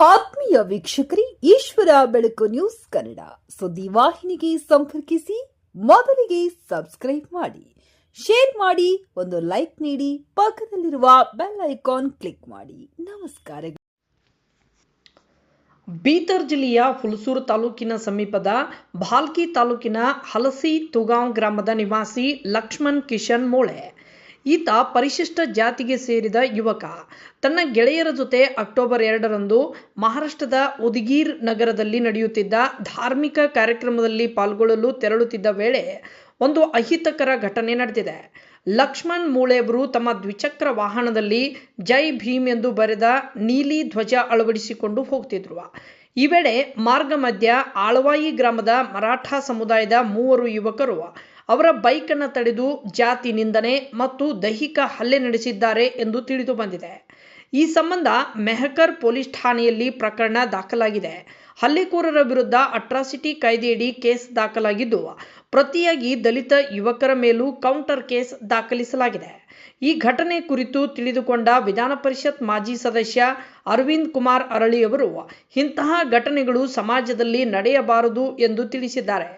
ಪ್ರಿಯ ವೀಕ್ಷಕರೇ, ಈಶ್ವರ ಬೆಳಕು ನ್ಯೂಸ್ ಕನ್ನಡ. ಸುದ್ದಿ ವಾಹಿನಿಗೆ ಸಂಪರ್ಕಿಸಿ, ಮೊದಲಿಗೆ ಸಬ್ಸ್ಕ್ರೈಬ್ ಮಾಡಿ. ಶೇರ್ ಮಾಡಿ, ಒಂದು ಲೈಕ್ ನೀಡಿ, ಪಕ್ಕದಲ್ಲಿರುವ ಬೆಲ್ ಐಕಾನ್ ಕ್ಲಿಕ್ ಮಾಡಿ. ನಮಸ್ಕಾರ ಬೀದರ್ ಜಿಲ್ಲೆಯ ಹುಲಸೂರು ತಾಲೂಕಿನ ಸಮೀಪದ ಭಾಲ್ಕಿ ತಾಲೂಕಿನ ಹಲಸಿ ತುಗಾಂವ್ ಗ್ರಾಮದ ನಿವಾಸಿ ಲಕ್ಷ್ಮಣ್ ಕಿಶನ್ ಮೋಳೆ. ಈತ ಪರಿಶಿಷ್ಟ ಜಾತಿಗೆ ಸೇರಿದ ಯುವಕ. ತನ್ನ ಗೆಳೆಯರ ಜೊತೆ ಅಕ್ಟೋಬರ್ ಎರಡರಂದು ಮಹಾರಾಷ್ಟ್ರದ ಉದಗೀರ್ ನಗರದಲ್ಲಿ ನಡೆಯುತ್ತಿದ್ದ ಧಾರ್ಮಿಕ ಕಾರ್ಯಕ್ರಮದಲ್ಲಿ ಪಾಲ್ಗೊಳ್ಳಲು ತೆರಳುತ್ತಿದ್ದ ವೇಳೆ ಒಂದು ಅಹಿತಕರ ಘಟನೆ ನಡೆದಿದೆ. ಲಕ್ಷ್ಮಣ್ ಮೂಳೆಯವರು ತಮ್ಮ ದ್ವಿಚಕ್ರ ವಾಹನದಲ್ಲಿ ಜೈ ಭೀಮ್ ಎಂದು ಬರೆದ ನೀಲಿ ಧ್ವಜ ಅಳವಡಿಸಿಕೊಂಡು ಹೋಗ್ತಿದ್ರು ಈ ವೇಳೆ ಮಾರ್ಗ ಮಧ್ಯ ಆಳವಾಯಿ ಗ್ರಾಮದ ಮರಾಠ ಸಮುದಾಯದ ಮೂವರು ಯುವಕರು ಅವರ ಬೈಕನ್ನು ತಡೆದು ಜಾತಿ ನಿಂದನೆ ಮತ್ತು ದೈಹಿಕ ಹಲ್ಲೆ ನಡೆಸಿದ್ದಾರೆ ಎಂದು ತಿಳಿದು ಬಂದಿದೆ. ಈ ಸಂಬಂಧ ಮೆಹಕರ್ ಪೊಲೀಸ್ ಠಾಣೆಯಲ್ಲಿ ಪ್ರಕರಣ ದಾಖಲಾಗಿದೆ. ಹಲ್ಲೆಕೋರರ ವಿರುದ್ಧ ಅಟ್ರಾಸಿಟಿ ಕಾಯ್ದೆಯಡಿ ಕೇಸ್ ದಾಖಲಾಗಿದ್ದು, ಪ್ರತಿಯಾಗಿ ದಲಿತ ಯುವಕರ ಮೇಲೂ ಕೌಂಟರ್ ಕೇಸ್ ದಾಖಲಿಸಲಾಗಿದೆ. ಈ ಘಟನೆ ಕುರಿತು ತಿಳಿದುಕೊಂಡ ವಿಧಾನ ಪರಿಷತ್ ಮಾಜಿ ಸದಸ್ಯ ಅರವಿಂದ್ ಕುಮಾರ್ ಅರಳಿಯವರು, ಇಂತಹ ಘಟನೆಗಳು ಸಮಾಜದಲ್ಲಿ ನಡೆಯಬಾರದು ಎಂದು ತಿಳಿಸಿದ್ದಾರೆ.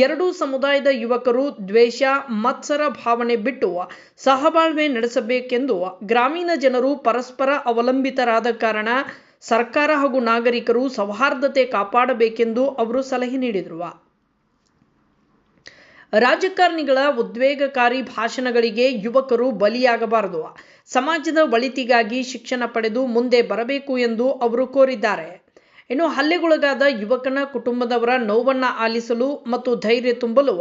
ಎರಡೂ ಸಮುದಾಯದ ಯುವಕರು ದ್ವೇಷ, ಮತ್ಸರ ಭಾವನೆ ಬಿಟ್ಟು ಸಹಬಾಳ್ವೆ ನಡೆಸಬೇಕೆಂದು ಗ್ರಾಮೀಣ ಜನರು ಪರಸ್ಪರ ಅವಲಂಬಿತರಾದ ಕಾರಣ ಸರ್ಕಾರ ಹಾಗೂ ನಾಗರಿಕರು ಸೌಹಾರ್ದತೆ ಕಾಪಾಡಬೇಕೆಂದು ಅವರು ಸಲಹೆ ನೀಡಿದರು. ರಾಜಕಾರಣಿಗಳ ಉದ್ವೇಗಕಾರಿ ಭಾಷಣಗಳಿಗೆ ಯುವಕರು ಬಲಿಯಾಗಬಾರದು. ಸಮಾಜದ ಒಳಿತಿಗಾಗಿ ಶಿಕ್ಷಣ ಪಡೆದು ಮುಂದೆ ಬರಬೇಕು ಎಂದು ಅವರು ಕೋರಿದ್ದಾರೆ. ಇನ್ನು ಹಲ್ಲೆಗೊಳಗಾದ ಯುವಕನ ಕುಟುಂಬದವರ ನೋವನ್ನು ಆಲಿಸಲು ಮತ್ತು ಧೈರ್ಯ ತುಂಬಲು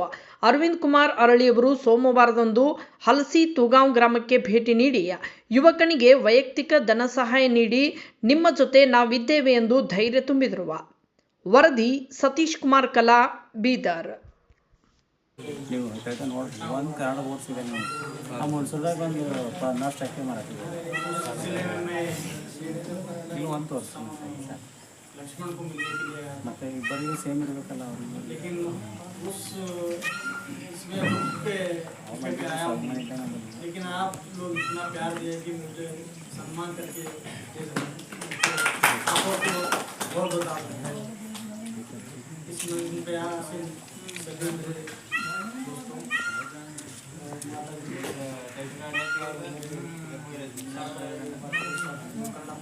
ಅರವಿಂದ್ ಕುಮಾರ್ ಅರಳಿಯವರು ಸೋಮವಾರದಂದು ಹಲಸಿ ತೂಗಾಂವ್ ಗ್ರಾಮಕ್ಕೆ ಭೇಟಿ ನೀಡಿ, ಯುವಕನಿಗೆ ವೈಯಕ್ತಿಕ ಧನ ಸಹಾಯ ನೀಡಿ, ನಿಮ್ಮ ಜೊತೆ ನಾವಿದ್ದೇವೆ ಎಂದು ಧೈರ್ಯ ತುಂಬಿದರು. ವರದಿ ಸತೀಶ್ ಕುಮಾರ್ ಕಲಾ, ಬೀದರ್. लक्ष्मण को मिलने के लिए मतलब बड़ी सेम कला हो लेकिन उस इसमें पे आया लेकिन आप लोग इतना प्यार दिए कि मुझे सम्मान करके आपको बहुत बहुत से करना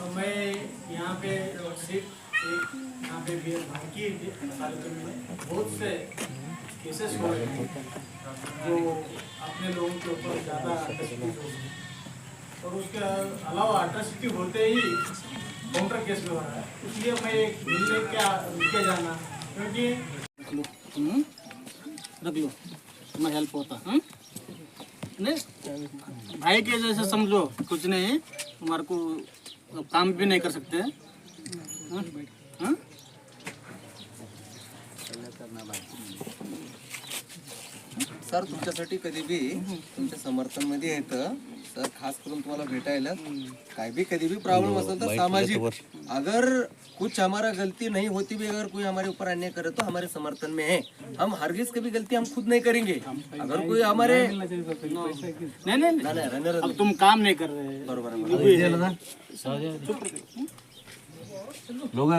और मैं यहाँ पे सिर्फ़ एक यहाँ पे भी भागी तालुके में बहुत से केसेस हो रहे हैं, जो अपने लोगों के ऊपर ज़्यादा अट्रसिटी रही है। और उसके अलावा अट्रसिटी होते ही काउंटर केस भी हो रहा है। इसलिए मैं एक मिलने क्या के जाना, क्योंकि हम्म? रख लो। तुम्हें हेल्प होता हाँ नहीं भाई के जैसे समझो कुछ नहीं हमारे को काम भी नहीं कर सकते हाँ? हाँ? सर तुमच्यासाठी कधी बी तुमच्या समर्थनमध्ये येतं सर खास करून तुम्हाला भेटायला काय भी कधी भी प्रॉब्लम असेल तर सामाजिक अगर कुछ हमारा गलती नहीं होती भी अगर कोई हमारे ऊपर अन्याय करे तो हमारे समर्थन में है। हम हरगिज कभी गलती हम खुद नहीं करेंगे। अगर कोई हमारे नहीं नहीं नहीं तुम काम नहीं कर रहे बरोबर. लोग